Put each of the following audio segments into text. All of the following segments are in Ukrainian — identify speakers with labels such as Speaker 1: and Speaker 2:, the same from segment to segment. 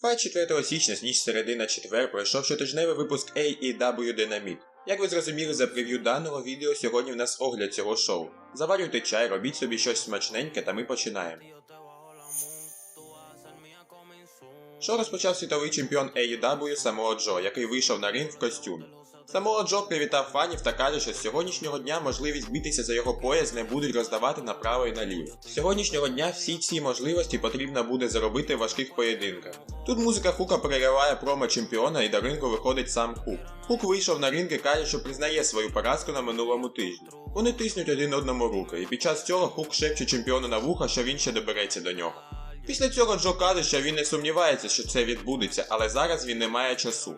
Speaker 1: 24 січня з ніч середи на четвер пройшов щотижневий випуск AEW Dynamite. Як ви зрозуміли за прев'ю даного відео, сьогодні в нас огляд цього шоу. Заварюйте чай, робіть собі щось смачненьке та ми починаємо. Шоу розпочав світовий чемпіон AEW Самоа Джо, який вийшов на ринг в костюмі. Самоа Джо привітав фанів та каже, що з сьогоднішнього дня можливість битися за його пояс не будуть роздавати направо і наліво. З сьогоднішнього дня всі ці можливості потрібно буде заробити в важких поєдинках. Тут музика Хука перериває промо чемпіона і до рингу виходить сам Хук. Хук вийшов на ринг і каже, що признає свою поразку на минулому тижні. Вони тиснуть один одному руки, і під час цього Хук шепче чемпіону на вуха, що він ще добереться до нього. Після цього Джо каже, що він не сумнівається, що це відбудеться, але зараз він не має часу.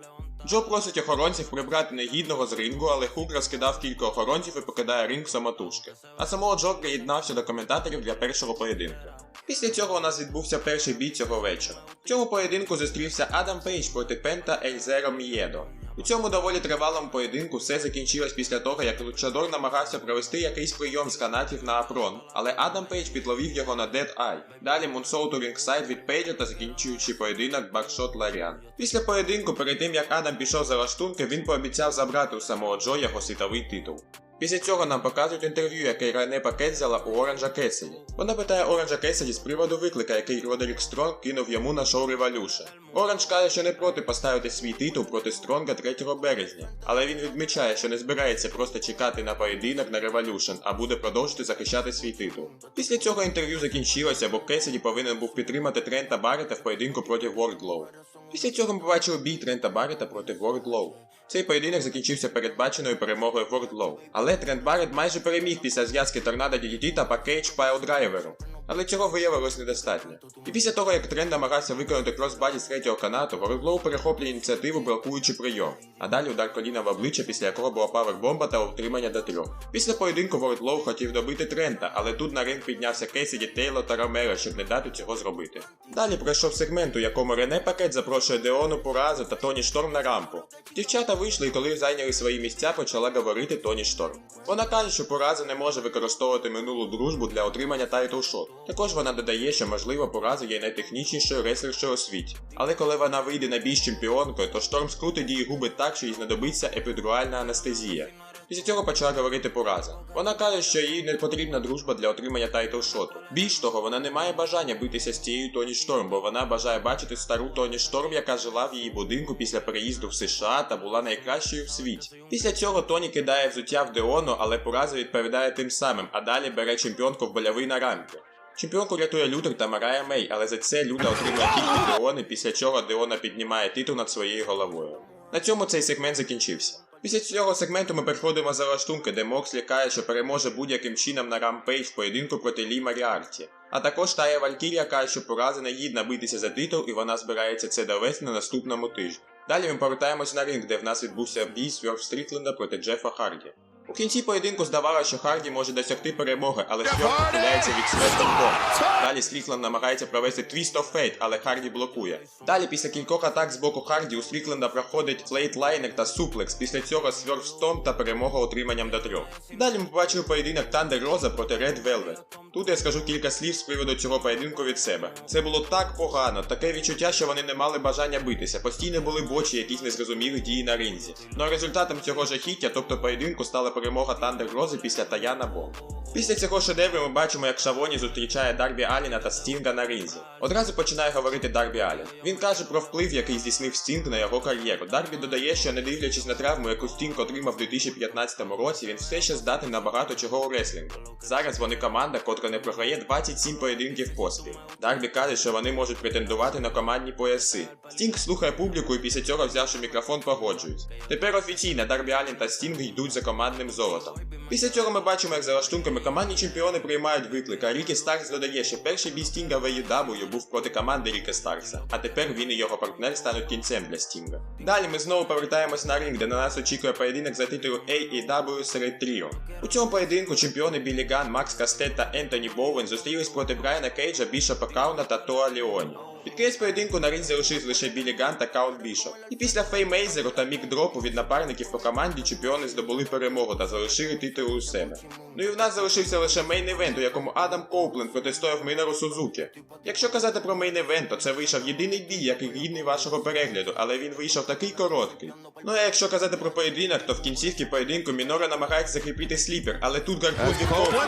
Speaker 1: Джо просить охоронців прибрати негідного з рингу, але Хук розкидав кілька охоронців і покидає ринг самотужки. А самого Джо приєднався до коментаторів для першого поєдинку. Після цього у нас відбувся перший бій цього вечора. В цьому поєдинку зустрівся Адам Пейдж проти Пента Ельзеро Мієдо. У цьому доволі тривалому поєдинку все закінчилось після того, як Лучадор намагався провести якийсь прийом з канатів на Апрон, але Адам Пейдж підловив його на Dead Eye. Далі Мунсоуту рінгсайд від Пейджа та закінчуючи поєдинок Баршот Ларіан. Після поєдинку, перед тим як Адам пішов за лаштунки, він пообіцяв забрати у самого Джо його світовий титул. Після цього нам показують інтерв'ю, яке Рене Пакет взяла у Оранжа Кесіді. Вона питає Оранжа Кесіді з приводу виклика, який Родерік Стронг кинув йому на шоу Revolution. Оранж каже, що не проти поставити свій титул проти Стронга 3 березня, але він відмічає, що не збирається просто чекати на поєдинок на Revolution, а буде продовжити захищати свій титул. Після цього інтерв'ю закінчилося, бо Кесіді повинен був підтримати Трента Баррета в поєдинку проти Wardlow. Після цього ми побачили бій Трента Баррета проти Wardlow. Цей поєдинок закінчився передбаченою перемогою Wardlow. Але Тренд Баррет майже переміг після зв'язки торнадо DDT та пакейдж пайл-драйверу. Але цього виявилось недостатньо. І після того, як Трент намагався виконати кросбаді з третього канату, Wardlow перехоплює ініціативу, блокуючи прийом. А далі удар коліна в обличчя, після якого була павербомба та утримання до трьох. Після поєдинку Wardlow хотів добити Трента, але тут на ринг піднявся Кейсіді, Тейло та Ромеро, щоб не дати цього зробити. Далі пройшов сегмент, у якому Рене Пакет запрошує Деону Поразу та Тоні Шторм на рампу. Дівчата вийшли і коли зайняли свої місця, почала говорити Тоні Шторм. Вона каже, що Пораза не може використовувати минулу дружбу для отримання тайтл-шот. Також вона додає, що можливо Пораза є найтехнічнішою реслершою у світі. Але коли вона вийде на бій з чемпіонкою, то Шторм скрутить її губи так, що їй знадобиться епідуральна анестезія. Після цього почала говорити пораза. Вона каже, що їй не потрібна дружба для отримання тайтл-шоту. Більш того, вона не має бажання битися з цією Тоні Шторм, бо вона бажає бачити стару Тоні Шторм, яка жила в її будинку після переїзду в США та була найкращою в світі. Після цього Тоні кидає взуття в Деону, але пораза відповідає тим самим, а далі бере чемпіонку в больовий на рампі. Чемпіонку рятує Лютер та Марая Мей, але за це Люта отримує від Деони, після чого Деона піднімає титул над своєю головою. На цьому цей сегмент закінчився. Після цього сегменту ми переходимо за лаштунки, де Мокслі каже, що переможе будь-яким чином на рампейдж в поєдинку проти Лі Маріарті. А також Тая Валькірія каже, що пораза не гідна битися за титул і вона збирається це довести на наступному тижні. Далі ми повертаємось на ринг, де в нас відбувся бій Сверф Стрікленда проти Джефа Харді. У кінці поєдинку здавалося, що Харді може досягти перемоги, але Сверф ухиляється від Смертон Бом. Далі Стрікленд намагається провести Twist of Fate, але Харді блокує. Далі після кількох атак з боку Харді у Стрікленда проходить флейтлайнер та суплекс, після цього Сверф Стом та перемога отриманням до трьох. Далі ми побачили поєдинок Тандер Роза проти Red Velvet. Тут я скажу кілька слів з приводу цього поєдинку від себе. Це було так погано, таке відчуття, що вони не мали бажання битися. Постійно були бочі, якісь незрозумілі дії на ринзі. Ну а результатом цього жахіття, тобто поєдинку, стала перемога Тандер Грози після Таяна Бом. Після цього шедевру ми бачимо, як Шавоні зустрічає Дарбі Аліна та Стінга на ринзі. Одразу починає говорити Дарбі Алін. Він каже про вплив, який здійснив Стінг на його кар'єру. Дарбі додає, що не дивлячись на травму, яку Стінг отримав у 2015 році, він все ще здатний на багато чого у реслінгу. Зараз вони команда, котра не програє 27 поєдинків поспіль. Дарбі каже, що вони можуть претендувати на командні пояси. Стінг слухає публіку і після цього, взявши мікрофон, погоджується. Тепер офіційно Дарбі Алін та Стінг йдуть за командним золотом. Після цього ми бачимо, як за лаштунками командні чемпіони приймають виклик, а Рікі Старкс додає, що перший бій Стінга в AEW був проти команди Ріка Старкса, а тепер він і його партнер стануть кінцем для Стінга. Далі ми знову повертаємось на ринг, де на нас очікує поєдинок за титулу AEW серед тріо. У цьому поєдинку чемпіони Білі Ган, Макс Кастет та Ентоні Боуен зустрілись проти Брайана Кейджа, Бішопа Кауна та Тоа Ліоні. Під кінець поєдинку на ринзі залишились лише Білі Ган та Каунт Бішоп. І після Феймейзеру та Мік Дропу від напарників по команді чемпіони здобули перемогу та залишили титул у себе. Ну і в нас залишився лише мейн-івент, у якому Адам Коупленд протистояв Мінору Сузуки. Якщо казати про мейн-івент, то це вийшов єдиний бій, який гідний вашого перегляду, але він вийшов такий короткий. Ну а якщо казати про поєдинок, то в кінцівці поєдинку Мінора намагається закріпити сліпер, але тут гарпун відкопує.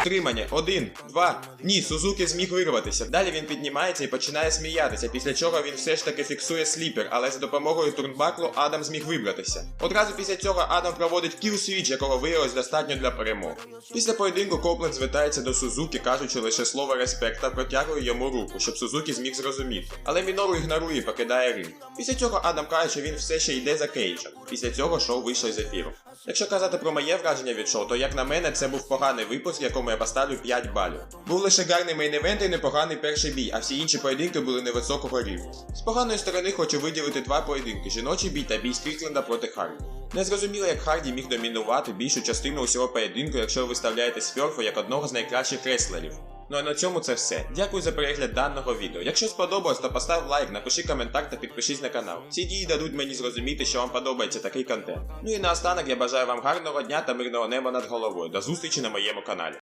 Speaker 1: Утримання. Один, два. Ні, Сузуки зміг вирватися. Далі він піднімається і починає сміятися, після чого він все ж таки фіксує сліпер, але за допомогою турнбаклу Адам зміг вибратися. Одразу після цього Адам проводить кіл-свіч, якого виявилось достатньо для перемоги. Після поєдинку Копленд звертається до Сузуки, кажучи лише слово респект та протягує йому руку, щоб Сузуки зміг зрозуміти. Але Мінору ігнорує і покидає ринг. Після цього Адам каже, що він все ще йде за Кейджем. Після цього шоу вийшло з ефіру. Якщо казати про моє враження від шоу, то як на мене це був поганий випуск, якому я поставлю 5 балів. Був лише гарний мейн-івент і непоганий перший бій, а всі інші поєдинки були невисокого рівня. З поганої сторони хочу виділити два поєдинки: жіночий бій та бій Стрікленда проти Харді. Не зрозуміло, як Харді міг домінувати більшу частину усього поєдинку, якщо ви виставляєте Сферфу як одного з найкращих реслерів. Ну а на цьому це все. Дякую за перегляд даного відео. Якщо сподобалось, то постав лайк, напиши коментар та підпишись на канал. Ці дії дадуть мені зрозуміти, що вам подобається такий контент. Ну і наостанок я бажаю вам гарного дня та мирного неба над головою. До зустрічі на моєму каналі.